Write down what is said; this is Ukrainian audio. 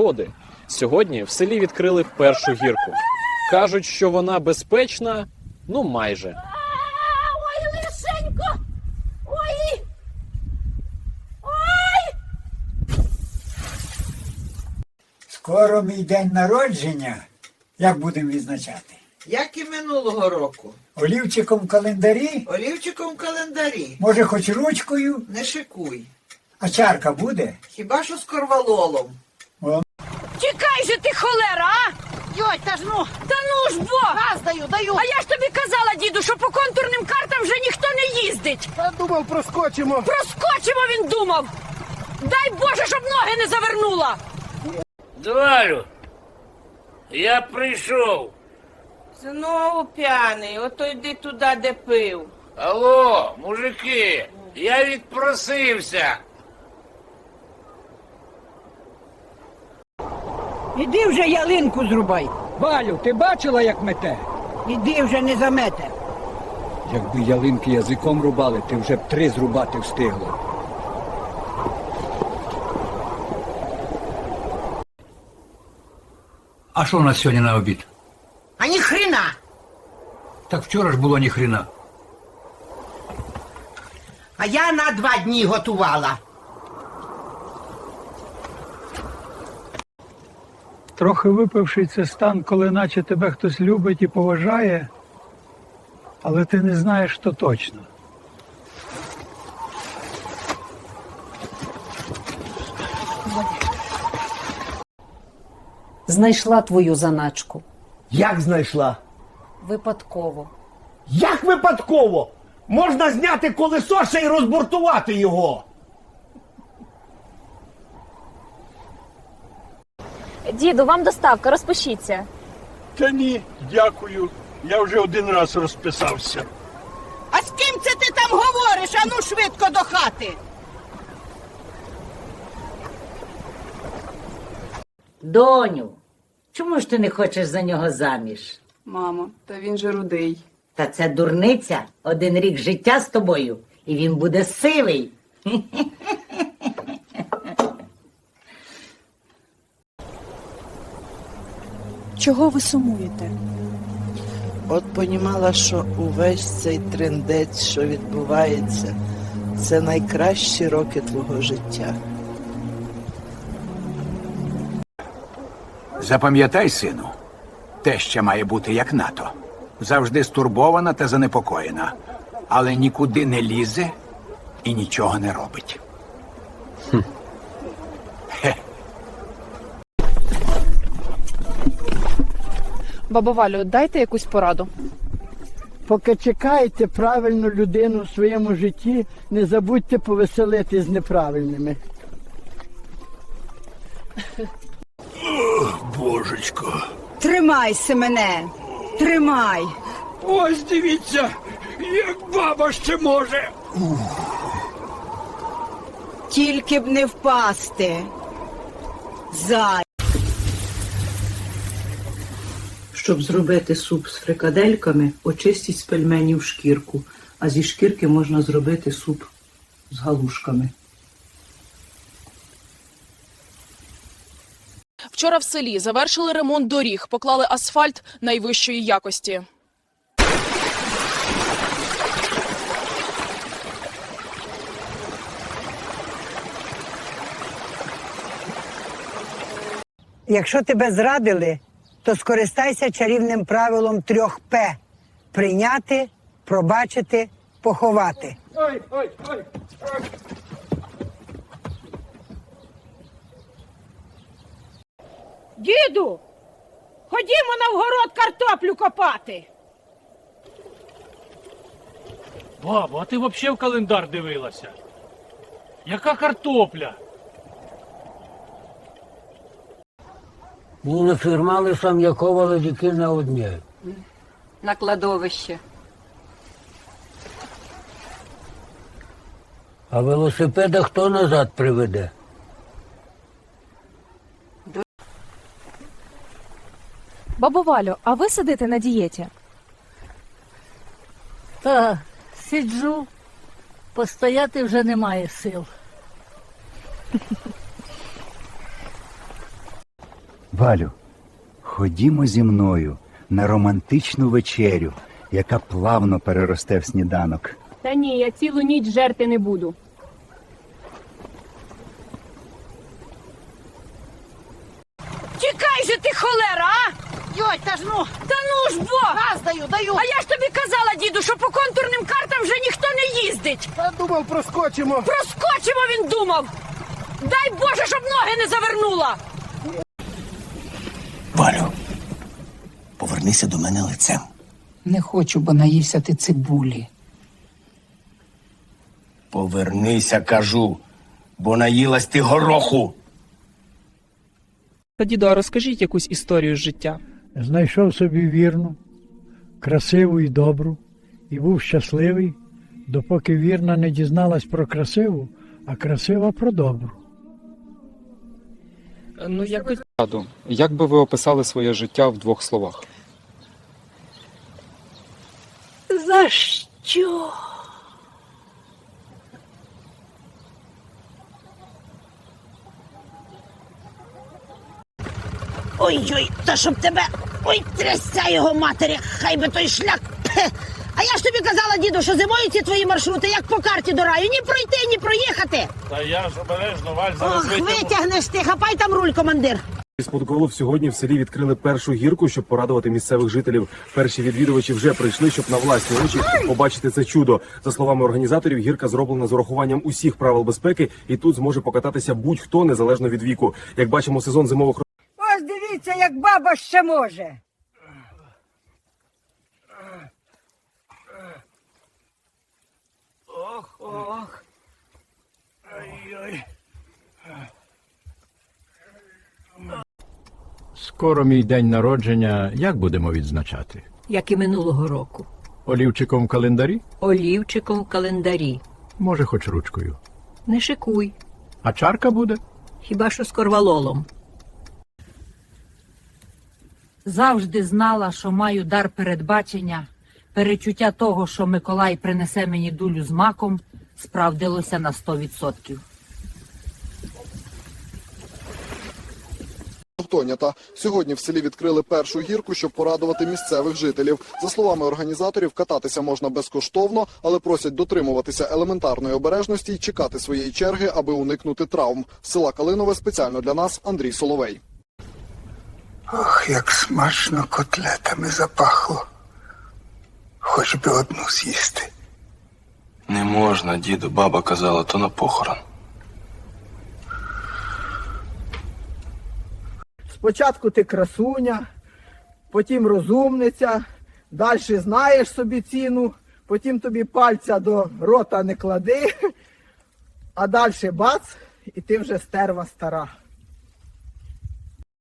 природи. Сьогодні в селі відкрили першу гірку. Кажуть, що вона безпечна, ну майже. Ой, лишенько! Ой! Ой! Скоро мій день народження. Як будемо відзначати? Як і минулого року. Олівчиком в календарі? Олівчиком в календарі. Може, хоч ручкою, Не шикуй. а чарка буде? Хіба що з корвалолом. Тікай же ти, холера, а! Йой, та ж ну, Та ну ж бо! газ даю, даю. А я ж тобі казала, діду, що по контурним картам вже ніхто не їздить. Я думав, проскочимо. Проскочимо він думав. Дай Боже, щоб ноги не завернула. Двалю, я прийшов. Знову п'яний, ото йди туди, де пив. Алло, мужики, я відпросився. Іди вже ялинку зрубай. Валю, ти бачила, як мете? Іди вже не замете. Якби ялинки язиком рубали, ти вже б три зрубати встигла. А що у нас сьогодні на обід? А ні хрена. Так вчора ж було ні хрена. А я на два дні готувала. Трохи випивши це стан, коли наче тебе хтось любить і поважає, але ти не знаєш, що точно. Знайшла твою заначку. Як знайшла? Випадково. Як випадково? Можна зняти колесо ще й розбуртувати його. Діду, вам доставка, розпишіться. Та ні, дякую. Я вже один раз розписався. А з ким це ти там говориш? Ану швидко до хати. Доню, чому ж ти не хочеш за нього заміж? Мамо, та він же рудий. Та це дурниця, один рік життя з тобою, і він буде сивий. Чого ви сумуєте? От понімала, що увесь цей трендець, що відбувається, це найкращі роки твого життя. Запам'ятай, сину, теща має бути як НАТО. Завжди стурбована та занепокоєна, але нікуди не лізе і нічого не робить. Бабо Валю, дайте якусь пораду. Поки чекаєте правильну людину в своєму житті, не забудьте повеселити з неправильними. Божечко. Тримайся мене. Тримай. Ось дивіться, як баба ще може. Тільки б не впасти. Зай. Щоб зробити суп з фрикадельками, очистіть з пельменів шкірку, а зі шкірки можна зробити суп з галушками. Вчора в селі завершили ремонт доріг, поклали асфальт найвищої якості. Якщо тебе зрадили, то скористайся чарівним правилом трьох П: прийняти, пробачити, поховати. Ой, ой, ой. Діду, ходімо на вгород картоплю копати. Бабо, а ти взагалі в календар дивилася? Яка картопля? Ну, нафірмали сам Якова тільки на одне. На кладовище. А велосипеда хто назад приведе? Бабо Валю, а ви сидите на дієті? Та сиджу, постояти вже немає сил. Валю, ходімо зі мною на романтичну вечерю, яка плавно переросте в сніданок. Та ні, я цілу ніч жерти не буду. Тікай же ти, холера, а! Йой, та ж ну! Та ну ж бо! Газ даю, даю! А я ж тобі казала, діду, що по контурним картам вже ніхто не їздить! Я думав, проскочимо. Проскочимо він думав! Дай Боже, щоб ноги не завернула! Валю, повернися до мене лицем. Не хочу, бо наївся ти цибулі. Повернися, кажу, бо наїлась ти гороху. Та діду, а розкажіть якусь історію з життя. Знайшов собі вірну, красиву і добру, і був щасливий, допоки вірна не дізналась про красиву, а красива про добру. Ну якось Як би ви описали своє життя в двох словах? За що? Ой-ой, та щоб тебе. Ой, трясця його матері, хай би той шлях. Пхе. А я ж тобі казала, діду, що зимою ці твої маршрути, як по карті до раю, ні пройти, ні проїхати. Та я ж обережно, Валь, Ох, витягнеш ти, хапай там руль, командир. Сподколов сьогодні в селі відкрили першу гірку, щоб порадувати місцевих жителів. Перші відвідувачі вже прийшли, щоб на власні очі побачити це чудо. За словами організаторів, гірка зроблена з урахуванням усіх правил безпеки, і тут зможе покататися будь-хто незалежно від віку. Як бачимо, сезон зимових Ось дивіться, як баба ще може. Скоро мій день народження. Як будемо відзначати? Як і минулого року. Олівчиком в календарі? Олівчиком в календарі. Може, хоч ручкою. Не шикуй, А чарка буде? хіба що з корвалолом. Завжди знала, що маю дар передбачення. Перечуття того, що Миколай принесе мені дулю з маком, справдилося на 100%. Тонята. Сьогодні в селі відкрили першу гірку, щоб порадувати місцевих жителів. За словами організаторів, кататися можна безкоштовно, але просять дотримуватися елементарної обережності і чекати своєї черги, аби уникнути травм. З Села Калинове спеціально для нас Андрій Соловей. Ох, як смачно котлетами запахло. Хоч би одну з'їсти. Не можна, діду, баба казала, то на похорон. Спочатку ти красуня, потім розумниця, далі знаєш собі ціну, потім тобі пальця до рота не клади, а далі бац, і ти вже стерва стара.